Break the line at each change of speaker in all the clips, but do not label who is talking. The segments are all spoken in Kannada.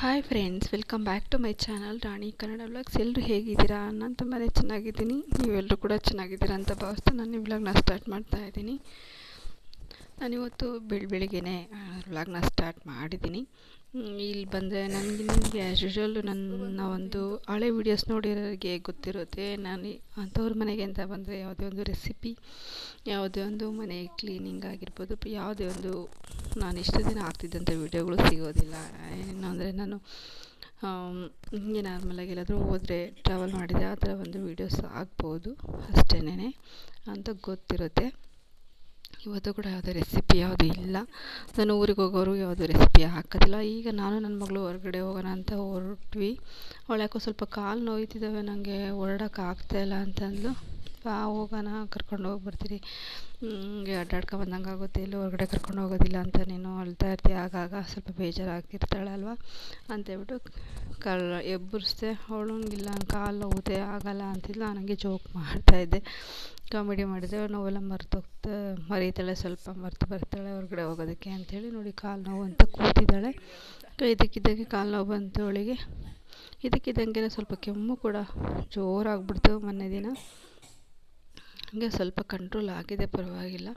Hi friends welcome back to my channel Rani Kannada vlogs ಎಲ್ಲರೂ ಹೇಗಿದ್ದೀರಾ? ನಾನು ತುಂಬಾ ಚೆನ್ನಾಗಿದ್ದೀನಿ. ನೀವೆಲ್ಲರೂ ಕೂಡ ಚೆನ್ನಾಗಿದ್ದೀರಾ ಅಂತ ಭಾವಿಸ್ತಾ ನಾನು ಈ ವ್ಲಾಗ್ನ ಸ್ಟಾರ್ಟ್ ಮಾಡ್ತಾ ಇದ್ದೀನಿ. ನಾನಿವತ್ತು ಬೆಳ ಬೆಳಿಗ್ಗೆ ವ್ಲಾಗ್ನ ಸ್ಟಾರ್ಟ್ ಮಾಡಿದ್ದೀನಿ. ಇಲ್ಲಿ ಬಂದರೆ ನನಗೆ ನಿಮಗೆ ಆ್ಯಸ್ ಯೂಶ್ವಲ್ ನನ್ನ ಒಂದು ಹಳೆ ವೀಡಿಯೋಸ್ ನೋಡಿರೋರಿಗೆ ಗೊತ್ತಿರುತ್ತೆ. ನಾನು ಅಂಥವ್ರ ಮನೆಗೆ ಅಂತ ಬಂದರೆ ಯಾವುದೇ ಒಂದು ರೆಸಿಪಿ ಯಾವುದೇ ಒಂದು ಮನೆ ಕ್ಲೀನಿಂಗ್ ಆಗಿರ್ಬೋದು, ಯಾವುದೇ ಒಂದು ನಾನು ಇಷ್ಟು ದಿನ ಆಗ್ತಿದ್ದಂಥ ವೀಡಿಯೋಗಳು ಸಿಗೋದಿಲ್ಲ. ಏನು ಅಂದರೆ ನಾನು ಹಿಂಗೆ ನಾರ್ಮಲಾಗಿ ಎಲ್ಲಾದರೂ ಹೋದರೆ ಟ್ರಾವೆಲ್ ಮಾಡಿದರೆ ಆ ಥರ ಒಂದು ವೀಡಿಯೋಸ್ ಆಗ್ಬೋದು ಅಷ್ಟೇನೆ ಅಂತ ಗೊತ್ತಿರುತ್ತೆ. ಇವತ್ತು ಕೂಡ ಯಾವುದೇ ರೆಸಿಪಿ ಯಾವುದು ಇಲ್ಲ. ನಾನು ಊರಿಗೆ ಹೋಗೋರು ಯಾವುದೇ ರೆಸಿಪಿ ಹಾಕೋದಿಲ್ಲ. ಈಗ ನಾನು ನನ್ನ ಮಗಳು ಹೊರಗಡೆ ಹೋಗೋಣ ಅಂತ ಹೊರಟ್ವಿ. ಅವಳು ಯಾಕೋ ಸ್ವಲ್ಪ ಕಾಲು ನೋಯ್ತಿದ್ದಾವೆ. ನನಗೆ ಹೊರಡೋಕ್ಕಾಗ್ತಾ ಆಗ್ತಾಯಿಲ್ಲ ಅಂತಂದ್ಲು ಹೋಗೋಣ, ಕರ್ಕೊಂಡು ಹೋಗಿ ಬರ್ತೀರಿ ಹಿಂಗೆ ಅಡ್ಡಾಡ್ಕೊ ಬಂದಂಗೆ ಆಗುತ್ತೆ ಇಲ್ಲಿ ಹೊರಗಡೆ ಕರ್ಕೊಂಡು ಹೋಗೋದಿಲ್ಲ ಅಂತ ನೀನು ಅಳ್ತಾ ಇರ್ತೀಯ, ಆಗಾಗ ಸ್ವಲ್ಪ ಬೇಜಾರಾಗಿರ್ತಾಳೆ ಅಲ್ವಾ ಅಂತೇಳ್ಬಿಟ್ಟು ಕಾಲ್ ಎಬ್ಬರಿಸ್ದೆ ಅವಳಂಗಿಲ್ಲ, ಕಾಲು ನೋವುತ್ತೆ ಆಗಲ್ಲ ಅಂತಿದ್ಲು. ನನಗೆ ಜೋಕ್ ಮಾಡ್ತಾಯಿದ್ದೆ ಕಾಮಿಡಿ ಮಾಡಿದೆ. ನೋವೆಲ್ಲ ಮರ್ತೋಗ್ತಾ ಮರೀತಾಳೆ ಸ್ವಲ್ಪ ಮರ್ತು ಬರ್ತಾಳೆ ಹೊರಗಡೆ ಹೋಗೋದಕ್ಕೆ ಅಂಥೇಳಿ ನೋಡಿ ಕಾಲು ನೋವು ಅಂತ ಕೂತಿದ್ದಾಳೆ. ಇದಕ್ಕಿದ್ದಂಗೆ ಕಾಲು ನೋವು ಬಂತು ಅವಳಿಗೆ. ಇದಕ್ಕಿದ್ದಂಗೆ ಸ್ವಲ್ಪ ಕೆಮ್ಮು ಕೂಡ ಜೋರಾಗ್ಬಿಡ್ತು ಮೊನ್ನೆ ದಿನ. ಹಾಗೆ ಸ್ವಲ್ಪ ಕಂಟ್ರೋಲ್ ಆಗಿದೆ, ಪರವಾಗಿಲ್ಲ.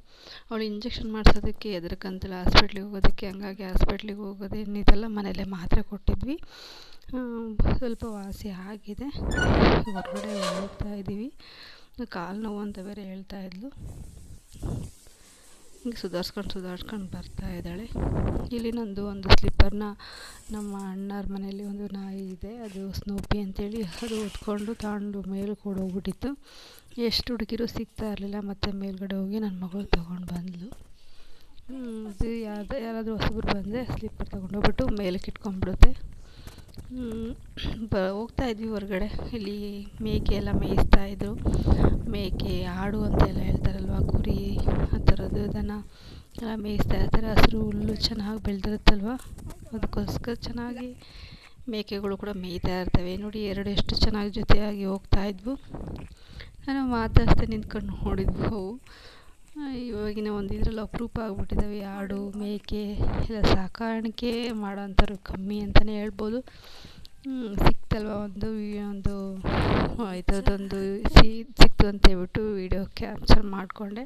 ಅವಳು ಇಂಜೆಕ್ಷನ್ ಮಾಡಿಸೋದಕ್ಕೆ ಎದ್ರಕಂತಲ್ಲ ಹಾಸ್ಪಿಟ್ಲಿಗೆ ಹೋಗೋದಕ್ಕೆ, ಹಂಗಾಗಿ ಹಾಸ್ಪಿಟ್ಲಿಗೆ ಹೋಗೋದು ಇನ್ನಿದೆಲ್ಲ ಮನೆಯಲ್ಲೇ ಮಾತ್ರೆ ಕೊಟ್ಟಿದ್ವಿ. ಸ್ವಲ್ಪ ವಾಸಿ ಆಗಿದೆ. ಹೊರಗಡೆ ಹೋಗ್ತಾ ಇದ್ದೀವಿ ಕಾಲು ನೋವು ಅಂತ ಬೇರೆ ಹೇಳ್ತಾ ಇದ್ಲು. ಹಿಂಗೆ ಸುಧಾರ್ಸ್ಕೊಂಡು ಸುಧಾರ್ಸ್ಕೊಂಡು ಬರ್ತಾ ಇದ್ದಾಳೆ. ಇಲ್ಲಿ ನಂದು ಒಂದು ಸ್ಲಿಪ್ಪರ್ನ ನಮ್ಮ ಅಣ್ಣರ ಮನೆಯಲ್ಲಿ ಒಂದು ನಾಯಿ ಇದೆ. ಅದು ಸ್ನೂಪಿ ಅಂತೇಳಿ ಅದು ಹೊತ್ಕೊಂಡು ತಗೊಂಡು ಮೇಲೆ ಹೋಗ್ಬಿಟ್ಟಿತ್ತು ಎಷ್ಟು ಹುಡುಗಿರು ಸಿಗ್ತಾ ಇರಲಿಲ್ಲ, ಮತ್ತು ಮೇಲ್ಗಡೆ ಹೋಗಿ ನನ್ನ ಮಗಳು ತೊಗೊಂಡು ಬಂದಳು ಇದು ಯಾವ್ದು ಯಾರಾದರೂ ಹೊಸಬ್ರು ಬಂದರೆ ಸ್ಲಿಪ್ಪರ್ ತೊಗೊಂಡೋಗ್ಬಿಟ್ಟು ಮೇಲಕ್ಕೆ ಇಟ್ಕೊಂಡ್ಬಿಡುತ್ತೆ. ಬ, ಹೋಗ್ತಾ ಇದ್ವಿ ಹೊರಗಡೆ. ಇಲ್ಲಿ ಮೇಕೆ ಎಲ್ಲ ಮೇಯಿಸ್ತಾ ಇದ್ರು. ಮೇಕೆ, ಆಡು ಅಂತೆಲ್ಲ ಹೇಳ್ತಾರಲ್ವ, ಕುರಿ ದನ ಎಲ್ಲ ಮೇಯಿಸ್ತಾ ಇರ್ತಾರೆ. ಹಸಿರು ಹುಲ್ಲು ಚೆನ್ನಾಗಿ ಬೆಳೆದಿರುತ್ತಲ್ವ? ಅದಕ್ಕೋಸ್ಕರ ಚೆನ್ನಾಗಿ ಮೇಕೆಗಳು ಕೂಡ ಮೇಯ್ತಾ ಇರ್ತವೆ. ನೋಡಿ, ಎರಡು ಎಷ್ಟು ಚೆನ್ನಾಗಿ ಜೊತೆಯಾಗಿ ಹೋಗ್ತಾ ಇದ್ವು. ನಾನು ಮಾತಾಡ್ತಾ ನಿಂತ್ಕೊಂಡು ನೋಡಿದ್ವು. ಅವು ಇವಾಗಿನ ಒಂದು ಇದರಲ್ಲಿ ಅಪರೂಪ ಆಗ್ಬಿಟ್ಟಿದ್ದಾವೆ ಆಡು, ಮೇಕೆ, ಎಲ್ಲ ಸಾಕಾಣಿಕೆ ಮಾಡೋಂಥವ್ರು ಕಮ್ಮಿ ಅಂತಲೇ ಹೇಳ್ಬೋದು. ಸಿಕ್ತಲ್ವ ಒಂದು ಒಂದು ಇದರದ್ದೊಂದು, ಸಿ, ಸಿಕ್ತು ಅಂತ ಹೇಳ್ಬಿಟ್ಟು ವೀಡಿಯೋ ಕ್ಯಾಪ್ಚರ್ ಮಾಡಿಕೊಂಡೆ.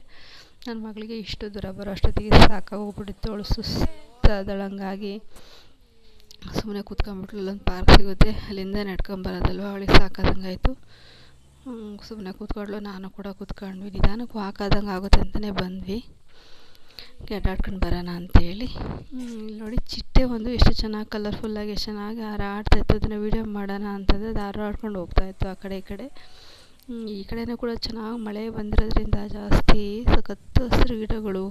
ನನ್ನ ಮಗಳಿಗೆ ಇಷ್ಟು ದೂರ ಬರೋ ಅಷ್ಟೊತ್ತಿಗೆ ಸಾಕಾಗೋಗ್ಬಿಟ್ಟಿತ್ತು. ಅವಳು ಸುಸ್ತಾದಳಂಗಾಗಿ ಸುಮ್ಮನೆ ಕೂತ್ಕೊಂಡ್ಬಿಟ್ಲು. ಅಲ್ಲೊಂದು ಪಾರ್ಕ್ ಸಿಗುತ್ತೆ. ಅಲ್ಲಿಂದ ನಡ್ಕೊಂಬರೋದಲ್ವ ಅವಳಿಗೆ ಸಾಕಾದಂಗಾಯಿತು ಸುಮ್ಮನೆ ಕೂತ್ಕೊಂಡ್ಲು ನಾನು ಕೂಡ ಕೂತ್ಕೊಂಡ್ವಿ. ನಿಧಾನಕ್ಕೆ ಹಾಕಾದಂಗೆ ಆಗುತ್ತೆ ಅಂತಲೇ ಬಂದ್ವಿ. ಅಡ್ಡಾಡ್ಕೊಂಡು ಬರೋಣ ಅಂತೇಳಿ. ಇಲ್ಲಿ ನೋಡಿ ಚಿಟ್ಟೆ ಒಂದು ಎಷ್ಟು ಚೆನ್ನಾಗಿ ಕಲರ್ಫುಲ್ಲಾಗಿ ಎಷ್ಟು ಚೆನ್ನಾಗಿ ಹಾರಾಡ್ತಾಯಿತ್ತು ಅದನ್ನು ವೀಡಿಯೋ ಮಾಡೋಣ ಅಂತಂದರೆ ಅದು ಹಾರಾಡ್ಕೊಂಡು ಹೋಗ್ತಾಯಿತ್ತು ಆ ಕಡೆ ಈ ಕಡೆ. ಈ ಕಡೆನೂ ಕೂಡ ಚೆನ್ನಾಗಿ ಮಳೆ ಬಂದಿರೋದ್ರಿಂದ ಜಾಸ್ತಿ ಸಖತ್ತು ಹಸಿರು ಗಿಡಗಳು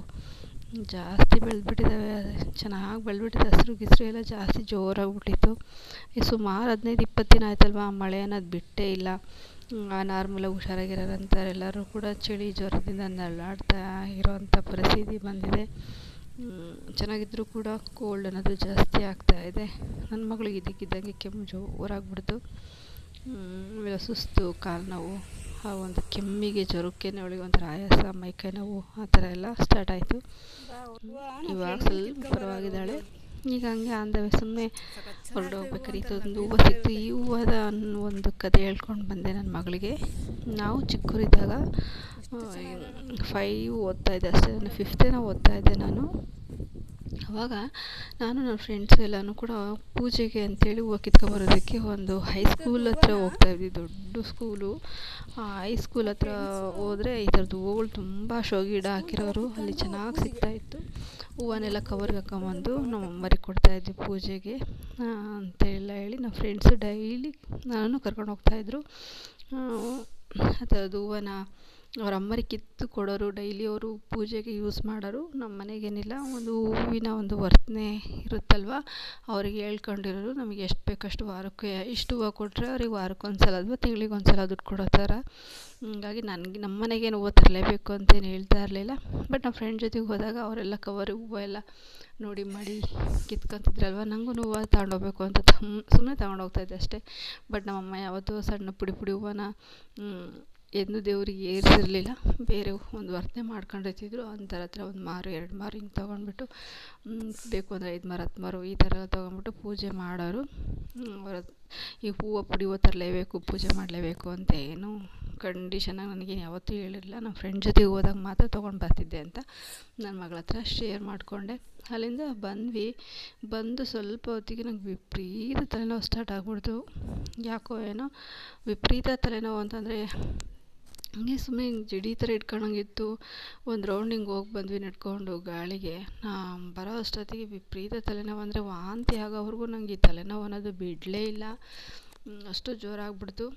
ಜಾಸ್ತಿ ಬೆಳೆದ್ಬಿಟ್ಟಿದ್ದಾವೆ ಚೆನ್ನಾಗಿ ಬೆಳೆದ್ಬಿಟ್ಟಿದೆ, ಹಸಿರು ಗಿಸ್ರು ಎಲ್ಲ ಜಾಸ್ತಿ ಜೋರಾಗ್ಬಿಟ್ಟಿತ್ತು ಈ ಸುಮಾರು ಹದಿನೈದು, ಇಪ್ಪತ್ತು ದಿನ ಆಯ್ತಲ್ವಾ ಮಳೆ ಅನ್ನೋದು ಬಿಟ್ಟೇ ಇಲ್ಲ. ನಾರ್ಮಲಾಗಿ ಹುಷಾರಾಗಿರೋರು ಅಂತಾರೆ ಎಲ್ಲರೂ ಕೂಡ ಚಳಿ ಜ್ವರದಿಂದ ನರಳಾಡ್ತಾ ಇರೋವಂಥ ಪರಿಸ್ಥಿತಿ ಬಂದಿದೆ. ಚೆನ್ನಾಗಿದ್ದರೂ ಕೂಡ ಕೋಲ್ಡ್ ಅನ್ನೋದು ಜಾಸ್ತಿ ಆಗ್ತಾಯಿದೆ ನನ್ನ ಮಗಳಿಗೆ ಇದಕ್ಕಿದ್ದಂಗೆ ಕೆಮ್ಮು ಜೋರಾಗ್ಬಿಡ್ತು ಆಮೇಲೆ ಸುಸ್ತು, ಕಾಲು ನೋವು, ಆ ಒಂದು ಕೆಮ್ಮಿಗೆ ಜ್ವರಕ್ಕೆ ಅವಳಿಗೆ ಒಂಥರ ಆಯಾಸ ಮೈಕೈ ನೋವು, ಆ ಥರ ಎಲ್ಲ ಸ್ಟಾರ್ಟ್ ಆಯಿತು. ಇವಾಗ ಸ್ವಲ್ಪ ಪರವಾಗಿದ್ದಾಳೆ. ಈಗ ಹಂಗೆ ಅಂದವೆ ಸುಮ್ಮನೆ ಹೊರಡೋಗ್ಬೇಕಾದ್ರೆ ಇದೊಂದು ಹೂವು ಸಿಕ್ತು. ಈ ಹೂವದ ಒಂದು ಕತೆ ಹೇಳ್ಕೊಂಡು ಬಂದೆ ನನ್ನ ಮಗಳಿಗೆ. ನಾವು ಚಿಕ್ಕವರಿದ್ದಾಗ ಫೈವ್ ಓದ್ತಾ ಇದ್ದೆ ಅಷ್ಟೇ ನಾನು ಫಿಫ್ತೇನೋ ಓದ್ತಾ ಇದ್ದೆ ನಾನು. ಆವಾಗ ನಾನು ನನ್ನ ಫ್ರೆಂಡ್ಸ್ ಎಲ್ಲನೂ ಕೂಡ ಪೂಜೆಗೆ ಅಂತೇಳಿ ಹೂವು ಕಿತ್ಕೊಂಬರೋದಕ್ಕೆ ಒಂದು ಹೈಸ್ಕೂಲ್ ಹತ್ರ ಹೋಗ್ತಾ ಇದ್ವಿ, ದೊಡ್ಡ ಸ್ಕೂಲು ಆ ಹೈಸ್ಕೂಲ್ ಹತ್ರ ಹೋದರೆ ಈ ಥರದ್ದು ಹೂವುಗಳು ತುಂಬ ಶೋ ಗಿಡ ಹಾಕಿರೋರು, ಅಲ್ಲಿ ಚೆನ್ನಾಗಿ ಸಿಗ್ತಾಯಿತ್ತು ಹೂವನ್ನೆಲ್ಲ ಕವರ್ಗೆ ಹಾಕೊಂಬಂದು ನಮ್ಮ ಅಮ್ಮರಿಗೆ ಕೊಡ್ತಾಯಿದ್ವಿ ಪೂಜೆಗೆ. ಅಂತ ಅಂತೆಲ್ಲ ಹೇಳಿ ನಮ್ಮ ಫ್ರೆಂಡ್ಸು ಡೈಲಿ ನಾನು ಕರ್ಕೊಂಡು ಹೋಗ್ತಾಯಿದ್ರು ಆ ಥರದ್ದು ಹೂವನ ಅವ್ರ ಅಮ್ಮರಿ ಕಿತ್ತು ಕೊಡೋರು ಡೈಲಿ ಅವರು ಪೂಜೆಗೆ ಯೂಸ್ ಮಾಡೋರು, ನಮ್ಮ ಮನೆಗೇನಿಲ್ಲ, ಒಂದು ಹೂವಿನ ಒಂದು ವರ್ತನೆ ಇರುತ್ತಲ್ವ? ಅವ್ರಿಗೆ ಹೇಳ್ಕೊಂಡಿರೋರು, ನಮಗೆ ಎಷ್ಟು ಬೇಕಷ್ಟು ವಾರಕ್ಕೆ ಇಷ್ಟು ಹೂವು ಕೊಟ್ಟರೆ ಅವ್ರಿಗೆ ವಾರಕ್ಕೊಂದು ಸಲ ಅಥವಾ ತಿಂಗಳಿಗೆ ಒಂದು ಸಲ ದುಡ್ಡು ಕೊಡೋ ಥರ. ಹಾಗಾಗಿ ನನಗೆ, ನಮ್ಮ ಮನೆಗೇನು ಹೂವು ತರಲೇಬೇಕು ಅಂತೇನು ಹೇಳ್ತಾ ಇರಲಿಲ್ಲ. ಬಟ್ ನಮ್ಮ ಫ್ರೆಂಡ್ ಜೊತೆಗೆ ಹೋದಾಗ ಅವರೆಲ್ಲ ಕವರ್ ಹೂವು ಎಲ್ಲ ನೋಡಿ ಮಾಡಿ ಕಿತ್ಕೊಂತಿದ್ರಲ್ವ? ನನಗೂ ಹೂವು ತಗೊಂಡೋಗ್ಬೇಕು ಅಂತ ತಮ್ ಸುಮ್ಮನೆ ತಗೊಂಡೋಗ್ತಾಯಿದ್ದೆ ಅಷ್ಟೇ. ಬಟ್ ನಮ್ಮಮ್ಮ ಯಾವತ್ತೂ ಸಣ್ಣ ಪುಡಿ ಪುಡಿ ಹೂವನ ಎಂದು ದೇವರಿಗೆ ಏರಿಸಿರಲಿಲ್ಲ. ಬೇರೆ ಒಂದು ವರ್ತನೆ ಮಾಡ್ಕೊಂಡಿರ್ತಿದ್ರು ಅಂಥವ್ರ ಹತ್ರ ಒಂದು ಮಾರು, ಎರಡು ಮಾರು ಹಿಂಗೆ ತೊಗೊಂಡ್ಬಿಟ್ಟು ಬೇಕು ಅಂದರೆ ಐದು ಮಾರು, ಹತ್ತು ಮಾರು ಈ ಥರ ತೊಗೊಂಡ್ಬಿಟ್ಟು ಪೂಜೆ ಮಾಡೋರು. ಅವರ ಈ ಹೂವು ಪುಡಿ ಹೂವು ತರಲೇಬೇಕು, ಪೂಜೆ ಮಾಡಲೇಬೇಕು ಅಂತ ಏನು ಕಂಡೀಷನಾಗಿ ನನಗೆ ಯಾವತ್ತೂ ಹೇಳಿರಲಿಲ್ಲ. ನಮ್ಮ ಫ್ರೆಂಡ್ ಜೊತೆಗೆ ಹೋದಾಗ ಮಾತ್ರ ತೊಗೊಂಡು ಬರ್ತಿದ್ದೆ ಅಂತ ನನ್ನ ಮಗಳ ಹತ್ರ ಶೇರ್ ಮಾಡಿಕೊಂಡೆ. ಅಲ್ಲಿಂದ ಬಂದ್ವಿ. ಬಂದು ಸ್ವಲ್ಪ ಹೊತ್ತಿಗೆ ನಂಗೆ ವಿಪರೀತ ತಲೆನೋವು ಸ್ಟಾರ್ಟ್ ಆಗ್ಬಿಡ್ತು. ಯಾಕೋ ಏನೋ ವಿಪರೀತ ತಲೆನೋವು ಅಂತಂದರೆ ಹಂಗೆ ಸುಮ್ಮನೆ ಹಿಂಗೆ ಜಡಿ ಥರ ಇಟ್ಕೊಂಡಂಗಿತ್ತು. ಒಂದು ರೌಂಡ್ ಹಿಂಗೆ ಹೋಗಿ ಬಂದ್ವಿ ನಡ್ಕೊಂಡು ಗಾಳಿಗೆ. ಬರೋ ಅಷ್ಟೊತ್ತಿಗೆ ವಿಪರೀತ ತಲೆನೋವು ಅಂದರೆ ವಾಂತಿ ಆಗೋವರೆಗೂ ನಂಗೆ ಈ ತಲೆನೋವು ಅನ್ನೋದು ಬಿಡಲೇ ಇಲ್ಲ. ಅಷ್ಟು ಜೋರಾಗ್ಬಿಡ್ತು.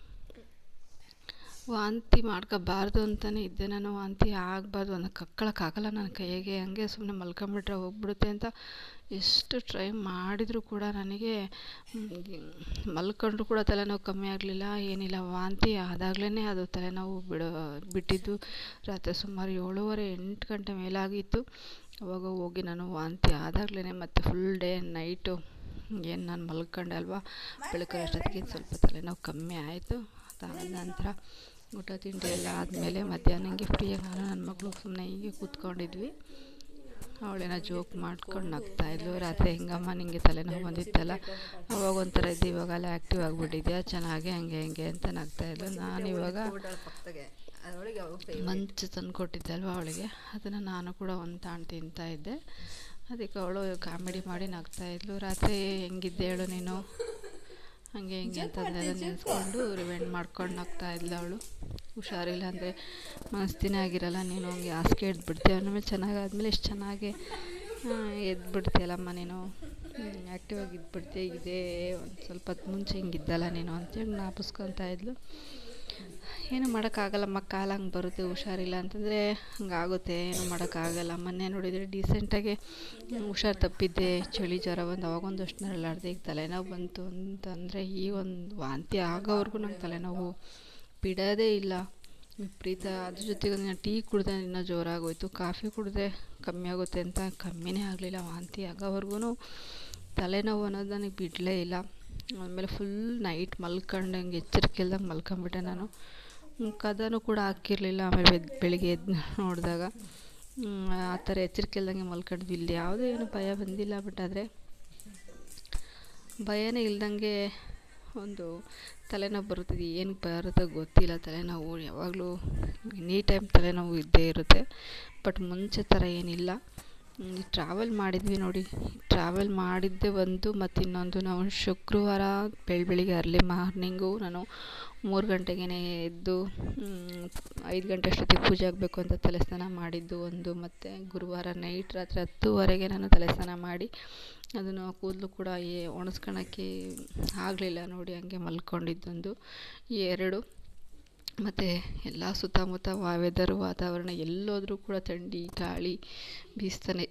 ವಾಂತಿ ಮಾಡ್ಕೋಬಾರ್ದು ಅಂತಲೇ ಇದ್ದೆ ನಾನು. ವಾಂತಿ ಆಗಬಾರ್ದು ಅನ್ನೋ ಕಕ್ಕೊಳಕ್ಕಾಗಲ್ಲ ನನ್ನ ಕೈಗೆ. ಹಂಗೆ ಸುಮ್ಮನೆ ಮಲ್ಕೊಂಬಿಟ್ರೆ ಹೋಗ್ಬಿಡುತ್ತೆ ಅಂತ ಎಷ್ಟು ಟ್ರೈ ಮಾಡಿದರೂ ಕೂಡ ನನಗೆ ಮಲ್ಕೊಂಡ್ರು ಕೂಡ ತಲೆನೋವು ಕಮ್ಮಿ ಆಗಲಿಲ್ಲ, ಏನಿಲ್ಲ. ವಾಂತಿ ಆದಾಗಲೇ ಅದು ತಲೆನೋವು ಬಿಡೋ, ಬಿಟ್ಟಿದ್ದು ರಾತ್ರಿ ಸುಮಾರು ಏಳುವರೆ ಎಂಟು ಗಂಟೆ ಮೇಲಾಗಿತ್ತು. ಅವಾಗ ಹೋಗಿ ನಾನು ವಾಂತಿ ಆದಾಗಲೇ ಮತ್ತು ಫುಲ್ ಡೇ ನೈಟು ಏನು ನಾನು ಮಲ್ಕೊಂಡೆ ಅಲ್ವಾ? ಬೆಳಗ್ಗೆ ಅಷ್ಟೊತ್ತಿಗೆ ಸ್ವಲ್ಪ ತಲೆನೋವು ಕಮ್ಮಿ ಆಯಿತು. ಅದಾದ ನಂತರ ಊಟ ತಿಂಡಿ ಎಲ್ಲ ಆದಮೇಲೆ ಮಧ್ಯಾಹ್ನ ಹಂಗೆ ಫ್ರೀಯಾಗಿ ನಾನು ನನ್ನ ಮಗಳು ಸುಮ್ಮನೆ ಹೀಗೆ ಕೂತ್ಕೊಂಡಿದ್ವಿ. ಅವಳೇನೋ ಜೋಕ್ ಮಾಡ್ಕೊಂಡು ನಗ್ತಾ ನಗ್ತಾಯಿದ್ಲು ರಾತ್ರಿ ಹೆಂಗಮ್ಮ ನಿಂಗೆ ತಲೆನೋವು ಬಂದಿತ್ತಲ್ಲ? ಅವಾಗ ಒಂಥರ ಇದ್ದು ಇವಾಗೆಲ್ಲ ಆ್ಯಕ್ಟಿವ್ ಆಗಿಬಿಟ್ಟಿದ್ಯಾ? ಚೆನ್ನಾಗಿ ಹಂಗೆ ಹಿಂಗೆ ಅಂತ ನಗ್ತಾಯಿದ್ಲು ನಾನು ಇವಾಗ ಮಂಚು ತಂದು ಕೊಟ್ಟಿದ್ದಲ್ವ ಅವಳಿಗೆ? ಅದನ್ನು ನಾನು ಕೂಡ ಒಂದು ತಾಣ ತಿಂತಾಯಿದ್ದೆ ಅದಕ್ಕೆ ಅವಳು ಕಾಮಿಡಿ ಮಾಡಿ ನಗ್ತಾಯಿದ್ಲು ರಾತ್ರಿ ಹೆಂಗಿದ್ದೆ ಹೇಳು ನೀನು? ಹಾಗೆ ಹಿಂಗೆ ಅಂತಂದೆಲ್ಲ ನೆನೆಸ್ಕೊಂಡು ರಿವೆಂಡ್ ಮಾಡ್ಕೊಂಡು ನಗ್ತಾ ಇದ್ಲು ಅವಳು. ಹುಷಾರಿಲ್ಲ ಅಂದರೆ ಮನಸ್ತಿನೇ ಆಗಿರಲ್ಲ ನೀನು ಹಂಗೆ ಹಾಸಿಗೆ ಎದ್ಬಿಡ್ತೀಯ ಆಮೇಲೆ ಚೆನ್ನಾಗಿ ಆದಮೇಲೆ ಎಷ್ಟು ಚೆನ್ನಾಗಿ ಎದ್ಬಿಡ್ತೀಯಲ್ಲಮ್ಮ ನೀನು. ಆ್ಯಕ್ಟಿವ್ ಆಗಿ ಇದ್ಬಿಡ್ತೀಯ ಇದೇ ಒಂದು ಸ್ವಲ್ಪ ಹೊತ್ತು ಮುಂಚೆ ಹಿಂಗಿದ್ದಲ್ಲ ನೀನು ಅಂತೇಳಿ ಜ್ಞಾಪಿಸ್ಕೊತಾ ಇದ್ಲು. ಏನು ಮಾಡೋಕ್ಕಾಗಲ್ಲಮ್ಮ, ಕಾಲ ಹಂಗೆ ಬರುತ್ತೆ, ಹುಷಾರಿಲ್ಲ ಅಂತಂದರೆ ಹಂಗಾಗುತ್ತೆ, ಏನು ಮಾಡೋಕ್ಕಾಗಲ್ಲ. ಮೊನ್ನೆ ನೋಡಿದರೆ ಡೀಸೆಂಟಾಗಿ ಹುಷಾರು ತಪ್ಪಿದ್ದೆ, ಚಳಿ ಜ್ವರ ಬಂದು ಅವಾಗೊಂದಷ್ಟು ನರಳಾಡ್ದೆ ಈಗ ತಲೆನೋವು ಬಂತು ಅಂತಂದರೆ ಈ ಒಂದು ವಾಂತಿ ಆಗೋವರೆಗೂ ನಂಗೆ ತಲೆನೋವು ಬಿಡೋದೇ ಇಲ್ಲ. ವಿಪರೀತ, ಅದ್ರ ಜೊತೆಗೆ ನಾನು ಟೀ ಕುಡಿದೆ ಇನ್ನೂ ಜೋರಾಗೋಯ್ತು ಕಾಫಿ ಕುಡಿದ್ರೆ ಕಮ್ಮಿ ಆಗುತ್ತೆ ಅಂತ, ಕಮ್ಮಿನೇ ಆಗಲಿಲ್ಲ, ವಾಂತಿ ಆಗೋವರೆಗೂ ತಲೆನೋವು ಅನ್ನೋದು ನನಗೆ ಬಿಡಲೇ ಇಲ್ಲ. ಆಮೇಲೆ ಫುಲ್ ನೈಟ್ ಮಲ್ಕೊಂಡಂಗೆ, ಎಚ್ಚರಿಕೆ ಇಲ್ದಂಗೆ ಮಲ್ಕೊಂಬಿಟ್ಟೆ ನಾನು. ಕದನೂ ಕೂಡ ಹಾಕಿರಲಿಲ್ಲ, ಆಮೇಲೆ ಬೆದ್, ಬೆಳಗ್ಗೆ ಎದ್ದು ನೋಡಿದಾಗ. ಆ ಥರ ಎಚ್ಚರಿಕೆ ಇಲ್ದಂಗೆ ಮಲ್ಕೊಂಡ್ವಿ ಇಲ್ಲಿ ಯಾವುದೇ ಏನು ಭಯ ಬಂದಿಲ್ಲ ಬಟ್ ಆದರೆ ಭಯನೇ ಇಲ್ದಂಗೆ ಒಂದು ತಲೆನೋವು ಬರುತ್ತದೆ. ಏನಕ್ಕೆ ಬರುತ್ತೆ ಗೊತ್ತಿಲ್ಲ, ತಲೆನೋವು ಯಾವಾಗಲೂ ಎನಿ ಟೈಮ್ ತಲೆನೋವು ಇದ್ದೇ ಇರುತ್ತೆ. ಬಟ್ ಮುಂಚೆ ಥರ ಏನಿಲ್ಲ. ಟ್ರಾವೆಲ್ ಮಾಡಿದ್ವಿ ನೋಡಿ. ಟ್ರಾವೆಲ್ ಮಾಡಿದ್ದೆ ಒಂದು ಮತ್ತು ಇನ್ನೊಂದು ನಾವು ಶುಕ್ರವಾರ ಬೆಳ ಬೆಳಿಗ್ಗೆ ಅರ್ಲಿ ಮಾರ್ನಿಂಗು ನಾನು ಮೂರು ಗಂಟೆಗೇ ಎದ್ದು ಐದು ಗಂಟೆ ಅಷ್ಟೊತ್ತಿಗೆ ಪೂಜೆ ಆಗಬೇಕು ಅಂತ ತಲೆ ಸ್ನಾನ ಮಾಡಿದ್ದು ಒಂದು ಮತ್ತು ಗುರುವಾರ ನೈಟ್ ರಾತ್ರಿ ಹತ್ತುವರೆಗೆ ನಾನು ತಲೆ ಸ್ನಾನ ಮಾಡಿ ಅದನ್ನು ಕೂದಲು ಕೂಡ ಏ ಒಣಸ್ಕೊಳಕ್ಕೆ ಆಗಲಿಲ್ಲ ನೋಡಿ, ಹಂಗೆ ಮಲ್ಕೊಂಡಿದ್ದೊಂದು ಎರಡು ಮತ್ತು ಎಲ್ಲ ಸುತ್ತಮುತ್ತ ವಾ ವೆದರು ವಾತಾವರಣ ಎಲ್ಲೋದರೂ ಕೂಡ ಥಂಡಿ, ಗಾಳಿ ಬೀಸ್ತಾನೆ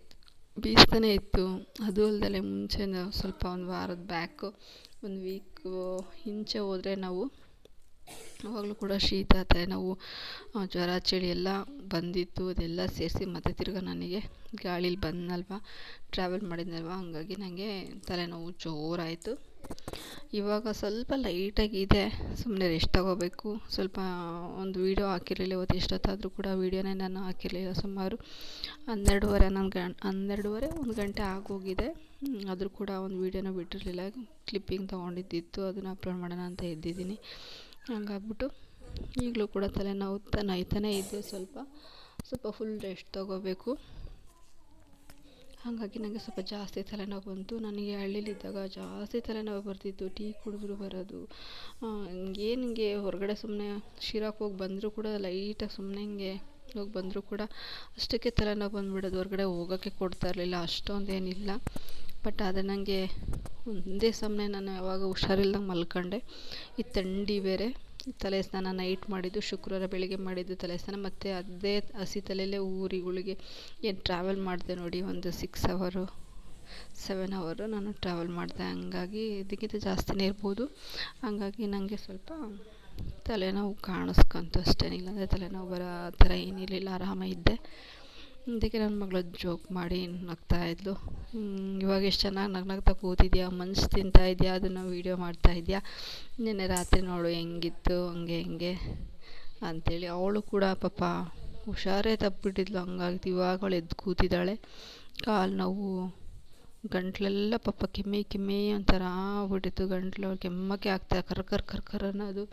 ಬೀಸ್ತಾನೆ ಇತ್ತು. ಅದು ಅಲ್ದಲೆ ಮುಂಚೆ ಸ್ವಲ್ಪ ಒಂದು ವಾರದ ಬ್ಯಾಕು ಒಂದು ವೀಕು ಹಿಂಚೆ ಹೋದರೆ ನಾವು ಅವಾಗಲೂ ಕೂಡ ಶೀತ, ತಲೆನೋವು ಜ್ವರ, ಚಳಿ ಎಲ್ಲ ಬಂದಿತ್ತು. ಅದೆಲ್ಲ ಸೇರಿಸಿ ಮತ್ತೆ ತಿರ್ಗಿ ನನಗೆ ಗಾಳೀಲಿ ಬಂದಲ್ವಾ ಟ್ರಾವೆಲ್ ಮಾಡಿದ್ನಲ್ವ, ಹಂಗಾಗಿ ನನಗೆ ತಲೆನೋವು ಜೋರಾಯಿತು. ಇವಾಗ ಸ್ವಲ್ಪ ಲೈಟಾಗಿದೆ. ಸುಮ್ಮನೆ ರೆಸ್ಟ್ ತಗೋಬೇಕು. ಸ್ವಲ್ಪ ಒಂದು ವೀಡಿಯೋ ಹಾಕಿರಲಿಲ್ಲ ಇವತ್ತು, ಎಷ್ಟೊತ್ತಾದರೂ ಕೂಡ ವೀಡಿಯೋನೇ ನಾನು ಹಾಕಿರಲಿಲ್ಲ. ಸುಮಾರು ಹನ್ನೆರಡುವರೆ ಹನ್ನೊಂದು ಗಂ, ಹನ್ನೆರಡುವರೆ, ಒಂದು ಗಂಟೆ ಆಗೋಗಿದೆ. ಆದರೂ ಕೂಡ ಒಂದು ವೀಡಿಯೋನ ಬಿಟ್ಟಿರಲಿಲ್ಲ. ಕ್ಲಿಪ್ಪಿಂಗ್ ತೊಗೊಂಡಿದ್ದಿತ್ತು. ಅದನ್ನು ಅಪ್ಲೋಡ್ ಮಾಡೋಣ ಅಂತ ಇದ್ದಿದ್ದೀನಿ. ಹಂಗಾಗ್ಬಿಟ್ಟು ಈಗಲೂ ಕೂಡ ತಲೆನೋವು ನೋಯ್ತಾನೇ ಇದೆ ಸ್ವಲ್ಪ. ಸ್ವಲ್ಪ ಫುಲ್ ರೆಸ್ಟ್ ತಗೋಬೇಕು. ಹಾಗಾಗಿ ನನಗೆ ಸ್ವಲ್ಪ ಜಾಸ್ತಿ ತಲೆನೋವು ಬಂತು. ನನಗೆ ಹಳ್ಳಿಲಿದ್ದಾಗ ಜಾಸ್ತಿ ತಲೆನೋವು ಬರ್ತಿತ್ತು, ಟೀ ಕುಡಿದ್ರು ಬರೋದು. ಏನು ಹಿಂಗೆ ಹೊರಗಡೆ ಸುಮ್ಮನೆ ಶಿರಾಕ್ ಹೋಗಿ ಬಂದರೂ ಕೂಡ ಲೈಟಾಗಿ ಸುಮ್ಮನೆ ಹಿಂಗೆ ಹೋಗಿ ಬಂದರೂ ಕೂಡ ಅಷ್ಟಕ್ಕೆ ತಲೆನೋವು ಬಂದುಬಿಡೋದು. ಹೊರಗಡೆ ಹೋಗೋಕ್ಕೆ ಕೊಡ್ತಾ ಇರಲಿಲ್ಲ ಅಷ್ಟೊಂದು ಏನಿಲ್ಲ ಬಟ್ ಆದರೆ ನನಗೆ ಒಂದೇ ಸಮನೆ ನಾನು ಯಾವಾಗ ಹುಷಾರಿಲ್ದಂಗೆ ಮಲ್ಕೊಂಡೆ. ಈ ಥಂಡಿ ಬೇರೆ. ತಲೆ ಸ್ನಾನ ನೈಟ್ ಮಾಡಿದ್ದು, ಶುಕ್ರವಾರ ಬೆಳಿಗ್ಗೆ ಮಾಡಿದ್ದು ತಲೆ ಸ್ನಾನ ಮತ್ತು ಅದೇ ಹಸಿ ತಲೆಯಲ್ಲೇ ಊರುಗಳಿಗೆ ಏನು ಟ್ರಾವೆಲ್ ಮಾಡಿದೆ ನೋಡಿ, ಒಂದು ಸಿಕ್ಸ್ ಅವರು ಸೆವೆನ್ ಅವರು ನಾನು ಟ್ರಾವೆಲ್ ಮಾಡಿದೆ. ಹಂಗಾಗಿ ಇದಕ್ಕಿಂತ ಜಾಸ್ತಿನೇ ಇರ್ಬೋದು. ಹಂಗಾಗಿ ನನಗೆ ಸ್ವಲ್ಪ ತಲೆನೋವು ಕಾಣಿಸ್ಕೊಂತು ಅಷ್ಟೇ ಇಲ್ಲಾಂದರೆ ತಲೆನೋವು ಬರೋ ಆ ಥರ ಏನಿರಲಿಲ್ಲ ಆರಾಮಾಗಿದ್ದೆ ಅದಕ್ಕೆ ನನ್ನ ಮಗಳು ಜೋಕ್ ಮಾಡಿ ನಗ್ತಾ ನಗ್ತಾಯಿದ್ಲು ಇವಾಗ ಎಷ್ಟು ಚೆನ್ನಾಗಿ ನಗು ನಗ್ತಾ ಕೂತಿದ್ಯಾ, ಮನ್ಸು ಇದೆಯಾ, ಅದನ್ನು ವೀಡಿಯೋ ಮಾಡ್ತಾ ಇದೆಯಾ? ನಿನ್ನೆ ರಾತ್ರಿ ನೋಡು, ಹೆಂಗಿತ್ತು, ಹಂಗೆ ಹಿಂಗೆ ಅಂಥೇಳಿ ಅವಳು ಕೂಡ ಪಾಪ ಹುಷಾರೇ ತಪ್ಪಿಬಿಟ್ಟಿದ್ಲು ಹಂಗಾಗಿತ್ತು ಇವಾಗ ಅವಳು ಎದ್ದು ಕೂತಿದ್ದಾಳೆ. ಕಾಲು ನೋವು, ಗಂಟ್ಲೆಲ್ಲ ಪಾಪ ಕೆಮ್ಮಿ ಕೆಮ್ಮಿ ಒಂಥರ ಆಗ್ಬಿಟ್ಟಿತ್ತು. ಗಂಟ್ಲು ಕೆಮ್ಮಕ್ಕೆ ಆಗ್ತಾ, ಕರ್ ಕರ್ ಕರ್ ಕರ್ ಅನ್ನೋದು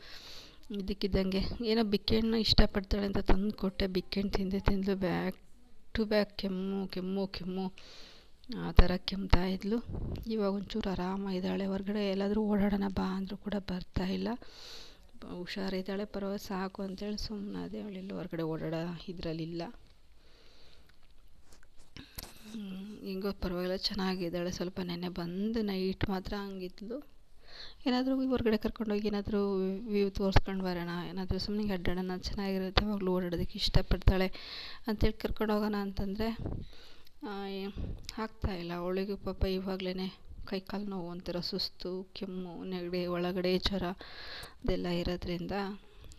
ಇದಕ್ಕಿದ್ದಂಗೆ. ಏನೋ ಬಿಕ್ಕೆಣ್ಣು ಇಷ್ಟಪಡ್ತಾಳೆ ಅಂತ ತಂದು ಕೊಟ್ಟೆ ಬಿಕ್ಕೆಣ್ಣು ತಿಂದೆ ತಿಂದು ಬ್ಯಾಕ್ ಟು ಬ್ಯಾಕ್ ಕೆಮ್ಮು ಕೆಮ್ಮು ಕೆಮ್ಮು. ಆ ಥರ ಕೆಮ್ತಾ ಇದ್ಲು. ಇವಾಗ ಒಂಚೂರು ಆರಾಮಾಗಿದ್ದಾಳೆ. ಹೊರಗಡೆ ಎಲ್ಲಾದರೂ ಓಡಾಡೋಣ ಬಾ ಅಂದರೂ ಕೂಡ ಬರ್ತಾ ಇಲ್ಲ. ಹುಷಾರಿದ್ದಾಳೆ. ಪರವಾಗಿ ಸಾಕು ಅಂತೇಳಿ ಸುಮ್ಮನಾದೆ ಅವಳೆಲ್ಲ ಹೊರಗಡೆ ಓಡಾಡೋ ಇದರಲ್ಲಿಲ್ಲ. ಹಿಂಗೋ ಪರವಾಗಿಲ್ಲ. ಚೆನ್ನಾಗಿದ್ದಾಳೆ. ಸ್ವಲ್ಪ ನೆನ್ನೆ ಬಂದು ನೈಟ್ ಮಾತ್ರ ಹಂಗಿದ್ಲು. ಏನಾದರೂ ಹೊರ್ಗಡೆ ಕರ್ಕೊಂಡೋಗಿ ಏನಾದರೂ ವ್ಯೂ ತೋರಿಸ್ಕೊಂಡು ಬರೋಣ, ಏನಾದರೂ ಸುಮ್ಮನೆ ಅಡ್ಡಾಡೋಣ, ಚೆನ್ನಾಗಿರುತ್ತೆ ಅವಾಗಲೂ ಓಡಾಡೋದಕ್ಕೆ ಇಷ್ಟಪಡ್ತಾಳೆ ಅಂತೇಳಿ ಕರ್ಕೊಂಡು ಹೋಗೋಣ ಅಂತಂದರೆ ಆಗ್ತಾಯಿಲ್ಲ ಅವಳಿಗೂ ಪಾಪ ಇವಾಗಲೇ ಕೈ ಕಾಲು ನೋವು ಒಂಥರ ಸುಸ್ತು, ಕೆಮ್ಮು, ನೆಗಡಿ, ಒಳಗಡೆ ಜ್ವರ ಅದೆಲ್ಲ ಇರೋದ್ರಿಂದ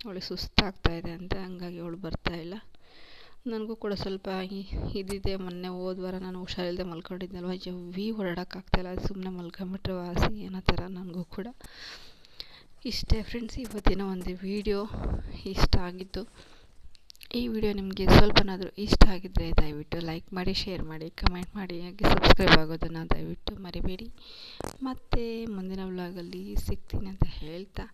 ಅವಳಿಗೆ ಸುಸ್ತಾಗ್ತಾಯಿದೆ ಅಂತ ಹಂಗಾಗಿ ಅವಳು ಬರ್ತಾಯಿಲ್ಲ ನನಗೂ ಕೂಡ ಸ್ವಲ್ಪ ಇದಿದೆ, ಮೊನ್ನೆ ಹೋದ ವಾರ ನಾನು ಹುಷಾರಿಲ್ಲದೆ ಮಲ್ಕೊಂಡಿದ್ನಲ್ವ ಹೆವಿ ಓಡಾಡೋಕ್ಕಾಗ್ತಾಯಿಲ್ಲ ಸುಮ್ಮನೆ ಮಲ್ಕೊಂಬಿಟ್ರೆ ವಾಸಿ ಏನೋ ಥರ ನನಗೂ ಕೂಡ. ಇಷ್ಟೇ ಫ್ರೆಂಡ್ಸ್ ಇವತ್ತಿನ ಒಂದು ವಿಡಿಯೋ ಇಷ್ಟ ಆಗಿತ್ತು ಈ ವಿಡಿಯೋ ನಿಮಗೆ ಸ್ವಲ್ಪನಾದರೂ ಇಷ್ಟ ಆಗಿದ್ದರೆ ದಯವಿಟ್ಟು ಲೈಕ್ ಮಾಡಿ ಶೇರ್ ಮಾಡಿ ಕಮೆಂಟ್ ಮಾಡಿ, ಹಾಗೆ ಸಬ್ಸ್ಕ್ರೈಬ್ ಆಗೋದನ್ನು ದಯವಿಟ್ಟು ಮರಿಬೇಡಿ. ಮತ್ತು ಮುಂದಿನ ವ್ಲಾಗಲ್ಲಿ ಸಿಗ್ತೀನಿ ಅಂತ ಹೇಳ್ತಾ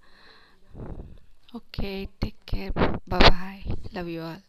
okay take care bye love you all